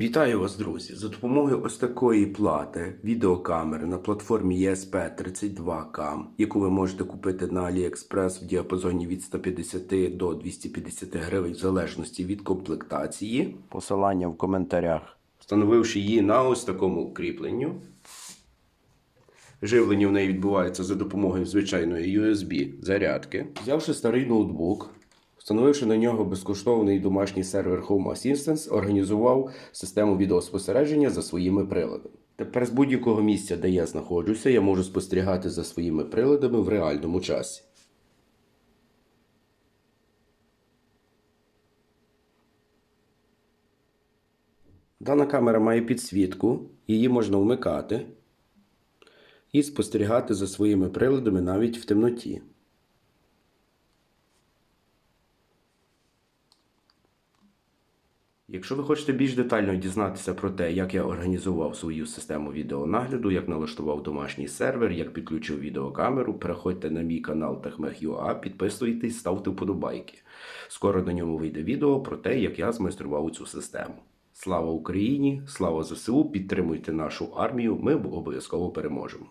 Вітаю вас, друзі! За допомогою ось такої плати відеокамери на платформі ESP32CAM, яку ви можете купити на AliExpress в діапазоні від 150 до 250 гривень в залежності від комплектації. Посилання в коментарях. Встановивши її на ось такому кріпленню. Живлення в неї відбувається за допомогою звичайної USB зарядки. Взявши старий ноутбук, встановивши на нього безкоштовний домашній сервер Home Assistance, організував систему відеоспостереження за своїми приладами. Тепер з будь-якого місця, де я знаходжуся, я можу спостерігати за своїми приладами в реальному часі. Дана камера має підсвітку, її можна вмикати і спостерігати за своїми приладами навіть в темноті. Якщо ви хочете більш детально дізнатися про те, як я організував свою систему відеонагляду, як налаштував домашній сервер, як підключив відеокамеру, переходьте на мій канал TechMech.ua, підписуйтесь, ставте вподобайки. Скоро на ньому вийде відео про те, як я змайстрував цю систему. Слава Україні! Слава ЗСУ! Підтримуйте нашу армію! Ми обов'язково переможемо!